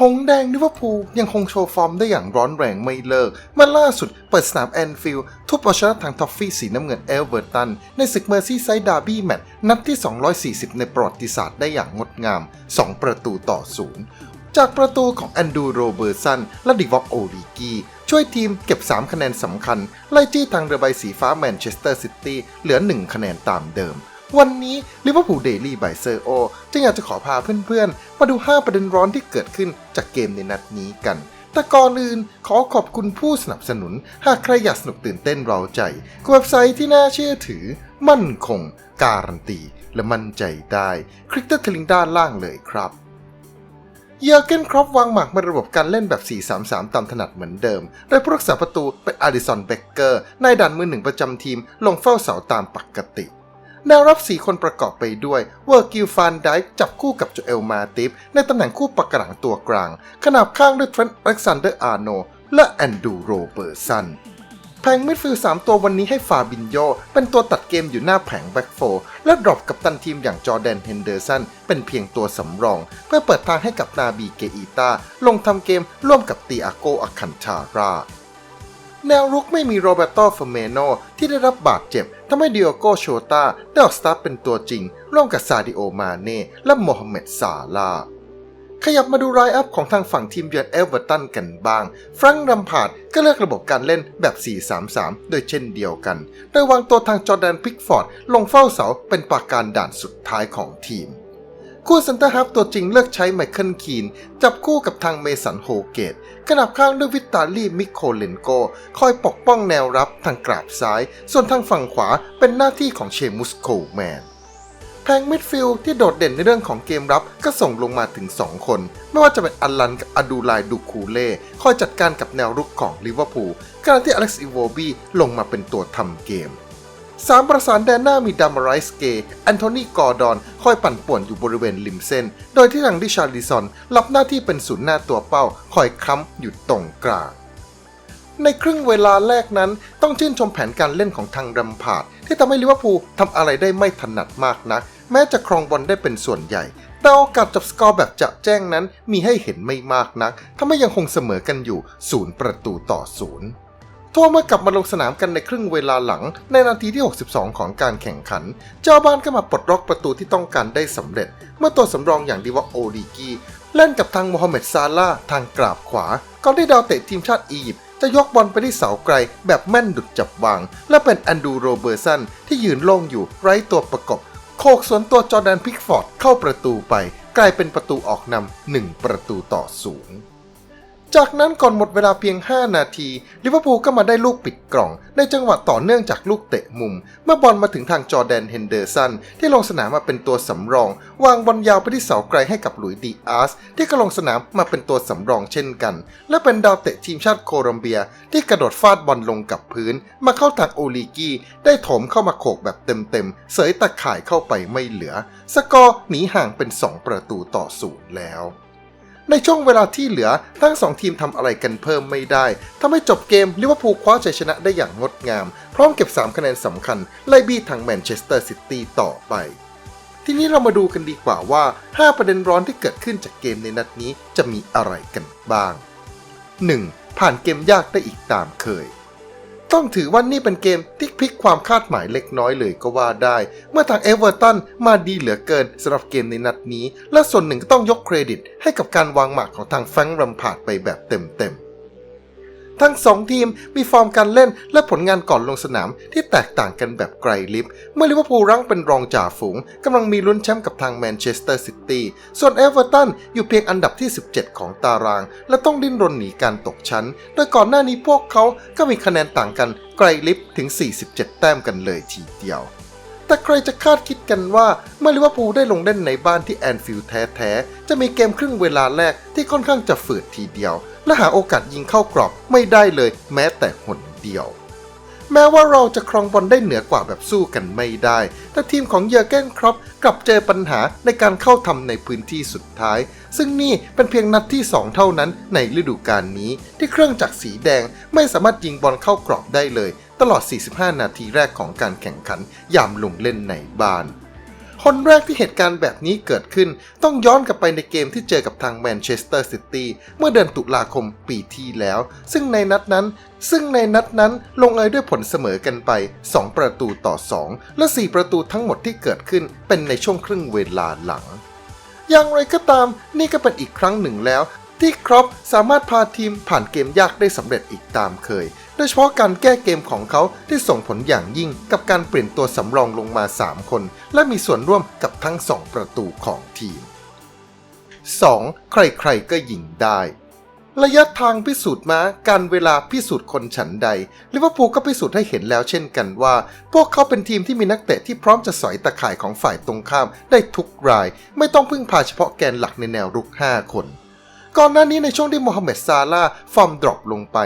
หงแดงลิเวอร์พูลยังคงโชว์ฟอร์มได้อย่างร้อนแรงไม่เลิกเมื่อล่าสุดเปิดสนามแอนฟิลด์ทุบเอาชนะทางท็อฟฟี่สีน้ำเงินเอลเวอร์ตัน ในศึกเมอร์ซี่ไซด์ดาร์บี้แมตช์นัดที่ 240 ในประวัติศาสตร์ได้อย่างงดงาม 2 ประตูต่อศูนย์จากประตูของแอนดูโรเบอร์สันและดิวอกโอริกีช่วยทีมเก็บ 3 คะแนนสำคัญ ไล่จี้ทางเรือใบสีฟ้าแมนเชสเตอร์ซิตี้เหลือ 1 คะแนนตามเดิม วันนี้ลิเวอร์พูลเดลี่บายเซอร์โอจึงอยากจะขอพาเพื่อนๆ มาดู 5 ประเด็นร้อนที่เกิดขึ้นจากเกมในนัดนี้กัน แต่ก่อนอื่นขอขอบคุณผู้สนับสนุน หากใครอยากสนุกตื่นเต้นเราใจกับเว็บไซต์ที่น่าเชื่อถือ มั่นคง การันตี และมั่นใจได้ คลิกที่ลิงก์ด้านล่างเลยครับเยอร์เกนครอปวางหมากมาระบบการเล่นแบบ 4-3-3 ตามถนัดเหมือนเดิม โดยผู้รักษาประตูเป็นอาริสันเบเกอร์ นายดันมือหนึ่งประจำทีม ลงเฝ้าเสาตามปกติ แนวรับ4คนประกอบไปด้วย เวอร์กิลฟานไดจับคู่กับโจเอลมาติฟในตำแหน่งคู่ปะกระหลังตัวกลาง ขนาบข้างด้วยเทรนต์อเล็กซานเดอร์อาร์โน และแอนดูโรเบอร์สันแผงมิดฟิลด์3ตัววันนี้ให้ฟาบินโยเป็นตัวตัดเกมอยู่หน้าแผงแบ็กโฟร์และดรอปกับตันทีมอย่างจอร์แดนเฮนเดอร์สันเป็นเพียงตัวสำรอง เพื่อเปิดทางให้กับนาบีเกอีตาลงทำเกมร่วมกับตีอาโกอาคันชารา แนวรุกไม่มีโรเบโตเฟเมโนที่ได้รับบาดเจ็บทำให้ดิโอโกโชตาได้ออกสตาร์ทเป็นตัวจริง ร่วมกับซาดิโอมาเน่และโมฮัมเหม็ดซาลาขยับมาดูไลน์อัพของทางฝั่งทีมเยือนเอเวอร์ตันกันบ้าง ฟรังก์รัมพาดก็เลือกระบบการเล่นแบบ 4-3-3 โดยเช่นเดียวกัน โดยวางตัวทางจอร์แดนพิกฟอร์ด ลงเฝ้าเสาเป็นปราการด่านสุดท้ายของทีม คู่เซนเตอร์ฮับตัวจริงเลือกใช้ไมเคิลคีน จับคู่กับทางเมสันโฮเกตขนับข้างด้วยวิตาลีมิโคเลนโก คอยปกป้องแนวรับทางกราบซ้าย ส่วนทางฝั่งขวาเป็นหน้าที่ของเชมุสโคลแมนแพงมิดฟิลด์ที่โดดเด่นในเรื่องของเกมรับก็ส่งลงมาถึง 2 คน ไม่ว่าจะเป็นอัลลันกับอดูไลดูคูเล่คอยจัดการกับแนวรุกของลิเวอร์พูลขณะที่อเล็กซ์อีโวบีลงมาเป็นตัวทำเกม สามประสานแดนหน้ามีดามารายสเกย์แอนโทนีกอร์ดอนคอยปั่นป่วนอยู่บริเวณริมเส้น โดยที่ทางดิชาร์ลิซอนรับหน้าที่เป็นศูนย์หน้าตัวเป้า คอยค้ำอยู่ตรงกลางในครึ่งเวลาแรกนั้นต้องชื่นชมแผนการเล่นของทางรัมพาดที่ทำให้ลิเวอร์พูลทำอะไรได้ไม่ถนัดมากนัก แม้จะครองบอลได้เป็นส่วนใหญ่ แต่โอกาสจับสกอร์แบบจะแจ้งนั้นมีให้เห็นไม่มากนักทำให้ยังคงเสมอกันอยู่ศูนย์ประตูต่อศูนย์ ทั่วเมื่อกลับมาลงสนามกันในครึ่งเวลาหลัง ในนาทีที่ 62 ของการแข่งขัน เจ้าบ้านก็มาปลดล็อกประตูที่ต้องการได้สำเร็จ เมื่อตัวสำรองอย่างดิวอกโอดีกีเล่นกับทางโมฮัมเหม็ดซาลาทางกราบขวาก่อนที่ดาวเตะทีมชาติอียิปต์จะยกบอลไปที่เสาไกลแบบแม่นดุดจับวาง และเป็นแอนดูโรเบอร์สันที่ยืนโล่งอยู่ไร้ตัวประกบโคกสวนตัวจอแดนพิกฟอร์ดเข้าประตูไป กลายเป็นประตูออกนำหนึ่งประตูต่อศูนย์ จากนั้นก่อนหมดเวลาเพียง 5 นาทีลิเวอร์พูลก็มาได้ลูกปิดกล่อง ในจังหวะต่อเนื่องจากลูกเตะมุม เมื่อบอลมาถึงทางจอแดนเฮนเดอร์สันที่ลงสนามมาเป็นตัวสำรอง วางบอลยาวไปที่เสาไกลให้กับหลุยส์ดีอาร์สที่ก็ลงสนามมาเป็นตัวสำรองเช่นกัน และเป็นดาวเตะทีมชาติโคลอมเบีย ที่กระโดดฟาดบอลลงกับพื้น มาเข้าทางโอลีกีได้โถมเข้ามาโขกแบบเต็มๆเสยตะข่ายเข้าไปไม่เหลือ สกอร์หนีห่างเป็น 2 ประตูต่อศูนย์แล้ว ในช่วงเวลาที่เหลือทั้งสองทีมทำอะไรกันเพิ่มไม่ได้ทำให้จบเกมลิเวอร์พูลคว้าชัยชนะได้อย่างงดงาม พร้อมเก็บ 3 คะแนนสำคัญ ไล่บี้ทางแมนเชสเตอร์ซิตี้ต่อไป ทีนี้เรามาดูกันดีกว่าว่า 5 ประเด็นร้อนที่เกิดขึ้นจากเกมในนัดนี้จะมีอะไรกันบ้าง 1. ผ่านเกมยากได้อีกตามเคย ต้องถือว่านี่เป็นเกมที่พลิกความคาดหมายเล็กน้อยเลยก็ว่าได้ เมื่อทางเอเวอร์ตันมาดีเหลือเกินสำหรับเกมในนัดนี้ และส่วนหนึ่งก็ต้องยกเครดิต ให้กับการวางหมากของทางแฟรงค์รัมพาดไปแบบเต็มๆ ทั้งสองทีมมีฟอร์มการเล่นและผลงานก่อนลงสนามที่แตกต่างกันแบบไกลลิฟเมื่อลิเวอร์พูลรั้งเป็นรองจ่าฝูงกำลังมีลุ้นแชมป์กับทางแมนเชสเตอร์ซิตี้ ส่วนเอเวอร์ตันอยู่เพียงอันดับที่ 17 ของตาราง และต้องดิ้นรนหนีการตกชั้น โดยก่อนหน้านี้พวกเขาก็มีคะแนนต่างกันไกลลิฟถึง 47 แต้มกันเลยทีเดียวแต่ใครจะคาดคิดกันว่าเมื่อลิเวอร์พูลได้ลงเล่นในบ้านที่แอนฟิลด์แท้ ๆ จะมีเกมครึ่งเวลาแรกที่ค่อนข้างจะฝืดทีเดียว และหาโอกาสยิงเข้ากรอบไม่ได้เลยแม้แต่หนเดียว แม้ว่าเราจะครองบอลได้เหนือกว่าแบบสู้กันไม่ได้ แต่ทีมของเยอร์เกนครอปกลับเจอปัญหาในการเข้าทำในพื้นที่สุดท้าย ซึ่งนี่เป็นเพียงนัดที่ 2 เท่านั้นในฤดูกาลนี้ ที่เครื่องจักรสีแดงไม่สามารถยิงบอลเข้ากรอบได้เลย ตลอด 45 นาทีแรกของการแข่งขันยามลงเล่นในบ้าน คนแรกที่เหตุการณ์แบบนี้เกิดขึ้น ต้องย้อนกลับไปในเกมที่เจอกับทางแมนเชสเตอร์ซิตี้เมื่อเดือนตุลาคมปีที่แล้ว ซึ่งในนัดนั้น ซึ่งในนัดนั้นลงเอยด้วยผลเสมอกันไป 2 ประตูต่อ 2 และ 4 ประตูทั้งหมดที่เกิดขึ้นเป็นในช่วงครึ่งเวลาหลัง อย่างไรก็ตาม นี่ก็เป็นอีกครั้งหนึ่งแล้ว ที่ครอปสามารถพาทีมผ่านเกมยากได้สำเร็จอีกตามเคย โดยเฉพาะการแก้เกมของเขาที่ส่งผลอย่างยิ่งกับการเปลี่ยนตัวสำรองลงมา 3 คน และมีส่วนร่วมกับทั้ง 2 ประตูของทีม 2. ใครๆก็ยิงได้ ระยะทางพิสูจน์ม้าการเวลาพิสูจน์คนฉันใดลิเวอร์พูลก็พิสูจน์ให้เห็นแล้วเช่นกันว่า พวกเขาเป็นทีมที่มีนักเตะที่พร้อมจะสอยตะข่ายของฝ่ายตรงข้ามได้ทุกราย ไม่ต้องพึ่งพาเฉพาะแกนหลักในแนวรุก 5 คน ก่อนหน้านี้ในช่วงที่โมฮัมเหม็ดซาลาฟอร์มดรอปลงไป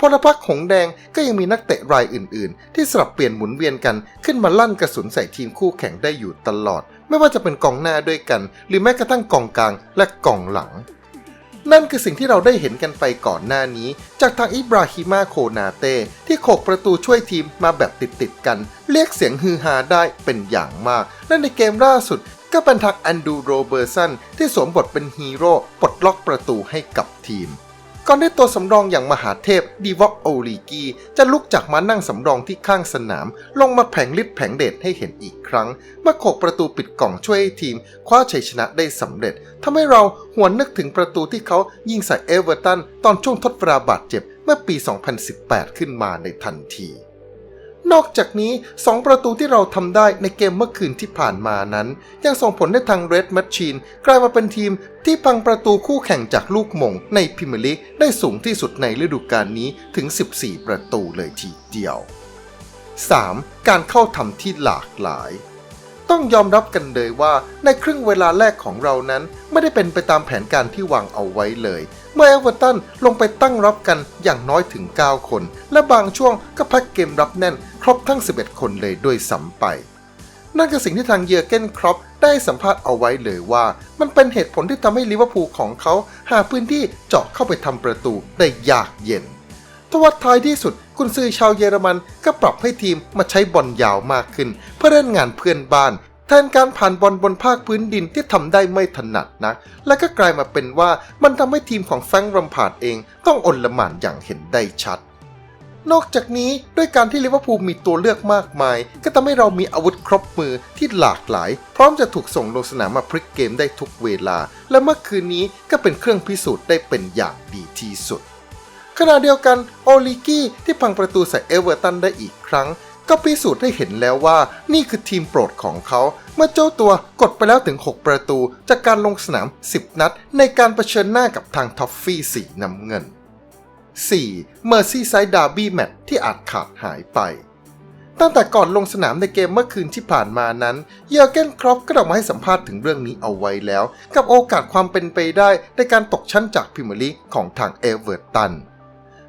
พลพรรคหงแดงก็ยังมีนักเตะรายอื่น ๆ ที่สลับเปลี่ยนหมุนเวียนกันขึ้นมาลั่นกระสุนใส่ทีมคู่แข่งได้อยู่ตลอด ไม่ว่าจะเป็นกองหน้าด้วยกัน หรือแม้กระทั่งกองกลางและกองหลัง นั่นคือสิ่งที่เราได้เห็นกันไปก่อนหน้านี้ จากทางอิบราฮิมาโคนาเต้ที่โขกประตูช่วยทีมมาแบบติดๆกัน เรียกเสียงฮือฮาได้เป็นอย่างมาก และในเกมล่าสุด ก็เป็นทางแอนดูโรเบอร์สันที่สวมบทเป็นฮีโร่ปลดล็อกประตูให้กับทีม ก่อนที่ตัวสำรองอย่างมหาเทพดีวอกโอลีกีจะลุกจากมานั่งสำรองที่ข้างสนาม ลงมาแผงฤทธิ์แผงเดชให้เห็นอีกครั้ง เมื่อโขกประตูปิดกล่องช่วยให้ทีม คว้าชัยชนะได้สำเร็จทำให้เราหวนนึกถึงประตูที่เขายิงใส่เอเวอร์ตันตอนช่วงทดเวลาบาดเจ็บเมื่อปี 2018 ขึ้นมาในทันที นอกจากนี้ 2 ประตูที่เราทำได้ในเกมเมื่อคืนที่ผ่านมานั้น ยังส่งผลให้ทาง Red Machine กลายมาเป็นทีมที่พังประตูคู่แข่งจากลูกมงในพิมลิกได้สูงที่สุดในฤดูกาลนี้ถึง 14 ประตูเลยทีเดียว 3. การเข้าทำที่หลากหลาย ต้องยอมรับกันเลยว่าในครึ่งเวลาแรกของเรานั้น ไม่ได้เป็นไปตามแผนการที่วางเอาไว้เลย เมื่อเอเวอร์ตันลงไปตั้งรับกันอย่างน้อยถึง 9 คน และบางช่วงก็แพ็กเกมรับแน่น ครบทั้ง 11 คนเลยด้วยซ้ำไป นั่นคือสิ่งที่ทางเยอร์เกนครอปได้สัมภาษณ์เอาไว้เลยว่า มันเป็นเหตุผลที่ทำให้ลิเวอร์พูลของเขา หาพื้นที่เจาะเข้าไปทำประตูได้ยากเย็นทว่าท้ายที่สุด กุนซือชาวเยอรมันก็ปรับให้ทีมมาใช้บอลยาวมากขึ้น เพื่อเล่นงานเพื่อนบ้านแทนการผ่านบอลบนภาคพื้นดินที่ทำได้ไม่ถนัดนักและก็กลายมาเป็นว่ามันทำให้ทีมของแฟรงค์รัมพาดเองต้องอนละหมานอย่างเห็นได้ชัด นอกจากนี้ด้วยการที่ลิเวอร์พูลมีตัวเลือกมากมาย ก็ทำให้เรามีอาวุธครบมือที่หลากหลาย พร้อมจะถูกส่งลงสนามมาพลิกเกมได้ทุกเวลา และเมื่อคืนนี้ก็เป็นเครื่องพิสูจน์ได้เป็นอย่างดีที่สุด ขณะเดียวกันโอลิกี้ที่พังประตูใส่เอเวอร์ตันได้อีกครั้ง ก็พิสูจน์ให้เห็นแล้วว่านี่คือทีมโปรดของเขา เมื่อเจ้าตัวกดไปแล้วถึง 6 ประตู จากการลงสนาม 10 นัด ในการเผชิญหน้ากับทางท็อฟฟี่สีน้ำเงิน 4. Merseyside Derby Match ที่อาจขาดหายไป ตั้งแต่ก่อนลงสนามในเกมเมื่อคืนที่ผ่านมานั้น เยอร์เกนครอปก็ออกมาให้สัมภาษณ์ถึงเรื่องนี้เอาไว้แล้ว กับโอกาสความเป็นไปได้ในการตกชั้นจากพรีเมียร์ลีกของทางเอเวอร์ตัน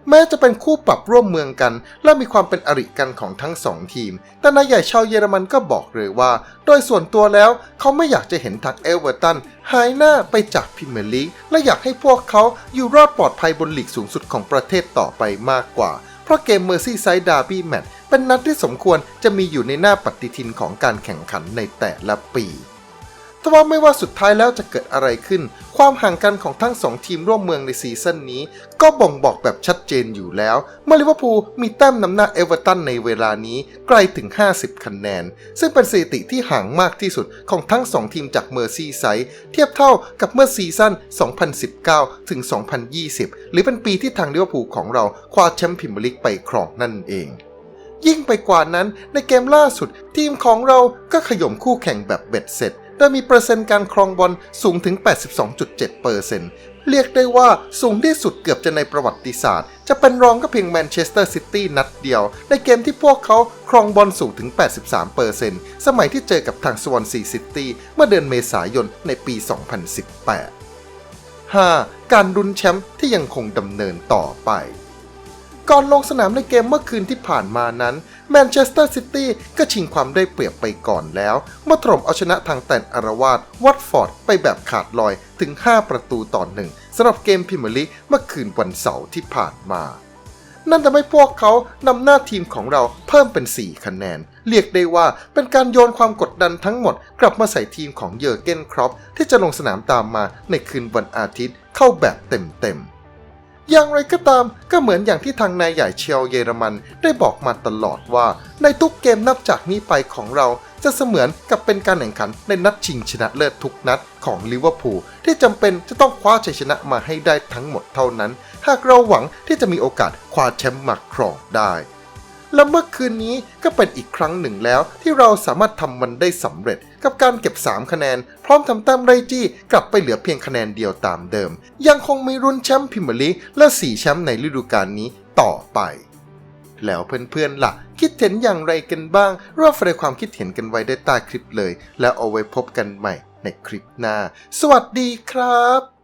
แม้จะเป็นคู่ปรับร่วมเมืองกัน และมีความเป็นอริกันของทั้งสองทีม แต่นายใหญ่ชาวเยอรมันก็บอกเลยว่า โดยส่วนตัวแล้วเขาไม่อยากจะเห็นทางเอเวอร์ตันหายหน้าไปจากพรีเมียร์ลีกและอยากให้พวกเขาอยู่รอดปลอดภัยบนลีกสูงสุดของประเทศต่อไปมากกว่า เพราะเกมเมอร์ซี่ไซด์ดาร์บี้แมตช์เป็นนัดที่สมควรจะมีอยู่ในหน้าปฏิทินของการแข่งขันในแต่ละปี แต่ว่าไม่ว่าสุดท้ายแล้วจะเกิดอะไรขึ้น ความห่างกันของทั้งสองทีมร่วมเมืองในซีซั่นนี้ ก็บ่งบอกแบบชัดเจนอยู่แล้ว เมื่อลิเวอร์พูลมีแต้มนำหน้าเอเวอร์ตันในเวลานี้ไกลถึง 50 คะแนน ซึ่งเป็นสถิติที่ห่างมากที่สุดของทั้งสองทีมจากเมอร์ซีไซด์เทียบเท่ากับเมื่อซีซั่น 2019 ถึง 2020 หรือเป็นปีที่ทางลิเวอร์พูลของเราคว้าแชมป์พรีเมียร์ลีกไปครองนั่นเองยิ่งไปกว่านั้นในเกมล่าสุด ทีมของเราก็ขย่มคู่แข่งแบบเบ็ดเสร็จ โดยมีเปอร์เซ็นต์การครองบอลสูงถึง 82.7%เปอร์เซ็นต์เรียกได้ว่าสูงที่สุดเกือบจะในประวัติศาสตร์ จะเป็นรองก็เพียงแมนเชสเตอร์ซิตี้นัดเดียว ในเกมที่พวกเขาครองบอลสูงถึง 83%เปอร์เซ็นต์สมัยที่เจอกับทางสวอนซีซิตี้เมื่อเดือนเมษายนในปี 2018 5. การรุนแชมป์ที่ยังคงดำเนินต่อไป ก่อนลงสนามในเกมเมื่อคืนที่ผ่านมานั้นแมนเชสเตอร์ซิตี้ก็ชิงความได้เปรียบไปก่อนแล้ว เมื่อถล่มเอาชนะทางแตนอารวาสวัตฟอร์ดไปแบบขาดลอยถึง 5 ประตูต่อหนึ่งสำหรับเกมพรีเมียร์ลีกเมื่อคืนวันเสาร์ที่ผ่านมา นั่นทำให้พวกเขานำหน้าทีมของเราเพิ่มเป็น 4 คะแนน เรียกได้ว่าเป็นการโยนความกดดันทั้งหมด กลับมาใส่ทีมของเยอร์เกนครอปที่จะลงสนามตามมาในคืนวันอาทิตย์เข้าแบบเต็มๆ อย่างไรก็ตามก็เหมือนอย่างที่ทางนายใหญ่เชียวเยอรมันได้บอกมาตลอดว่า ในทุกเกมนับจากนี้ไปของเราจะเสมือนกับเป็นการแข่งขันในนัดชิงชนะเลิศทุกนัดของลิเวอร์พูลที่จำเป็นจะต้องคว้าชัยชนะมาให้ได้ทั้งหมดเท่านั้น หากเราหวังที่จะมีโอกาสคว้าแชมป์มาครองได้ และเมื่อคืนนี้ก็เป็นอีกครั้งหนึ่งแล้วที่เราสามารถทำมันได้สำเร็จ กับการเก็บ 3 คะแนน พร้อมทำแต้มไรจี้กลับไปเหลือเพียงคะแนนเดียวตามเดิม ยังคงมีรุ่นแชมป์พรีเมียร์ลีและ4แชมป์ในฤดูกาลนี้ต่อไปแล้วเพื่อนๆล่ะ คิดเห็นอย่างไรกันบ้างรอบแสดงความคิดเห็นกันไว้ได้ใต้คลิปเลย แล้วเอาไว้พบกันใหม่ในคลิปหน้า สวัสดีครับ